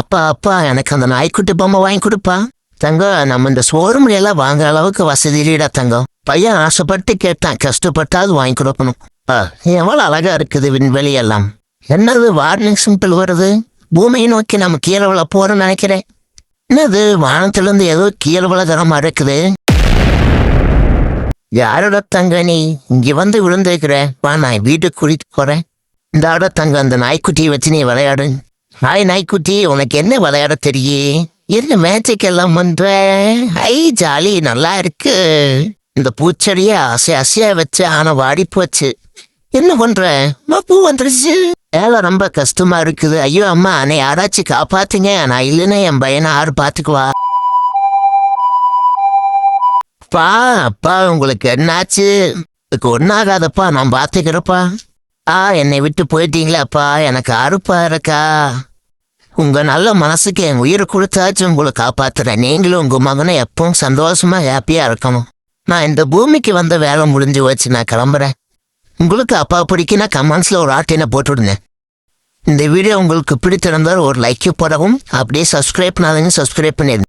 அப்பா அப்பா எனக்கு அந்த நாய்க்குட்டி பொம்மை வாங்கி கொடுப்பா. தங்கம் நம்ம இந்த ஷோரூம்ல எல்லாம் வாங்குற அளவுக்கு வசதி இல்லைடா தங்கம் பையன் ஆசைப்பட்டு கேட்டான் கஷ்டப்பட்டாவது வாங்கி கொடுக்கணும். ஆ, எவ்வளவு அழகா இருக்குது விண்வெளி எல்லாம் என்னது வார்னிங் சிம்பிள் வருது? பூமியை நோக்கி நம்ம கீழே விழ போறோம்னு நினைக்கிறேன். என்னது வானத்திலிருந்து ஏதோ கீழே விழகிற இருக்குது. யாரோட தங்க நீ? இங்கே வந்து விழுந்திருக்கிற. வா நான் வீட்டுக்கு கூட்டிட்டு போறேன். இந்த ஆட தங்க அந்த நாய்க்குட்டியை வச்சு நீ விளையாடு. ஹாய் நாய்க்குட்டி உனக்கு என்ன விளையாட தெரியும் என்ன மேஜிக் எல்லாம் பண்ற? ஐ ஜாலி நல்லா இருக்கு. இந்த பூச்செடிய அசை அசையா வச்சு ஆனா வாடி போச்சு. என்ன பண்ற? அம்மா, பூ வந்துருச்சு. வேலை ரொம்ப கஷ்டமா இருக்குது. ஐயோ அம்மா என்னை யாராச்சும் காப்பாத்துங்க. நான் இல்லைன்னா என் பையனை யாரு பாத்துக்குவா? அப்பா அப்பா உங்களுக்கு என்னாச்சு? இதுக்கு ஒன்னாகாதப்பா நான் பாத்துக்கிறப்பா. ஆ என்னை விட்டு போயிட்டீங்களே அப்பா. எனக்கு அறுப்பா இருக்கா? உங்க நல்ல மனசுக்கு என் உயிரை கொடுத்தாச்சு உங்களை காப்பாத்துறேன். நீங்களும் உங்க மகனும் எப்பவும் சந்தோஷமா ஹாப்பியா இருக்கணும். நான் இந்த பூமிக்கு வந்த வேலை முடிஞ்சு வச்சு நான் கிளம்புறேன். உங்களுக்கு அப்பா பிடிக்குன்னா கமெண்ட்ஸ்ல ஒரு ஆட்டினை போட்டுவிடுங்க. இந்த வீடியோ உங்களுக்கு பிடித்திருந்தால் ஒரு லைக்கு போடவும் அப்படியே சப்ஸ்கிரைப் பண்ணாதீங்க சப்ஸ்கிரைப் பண்ணிடுங்க.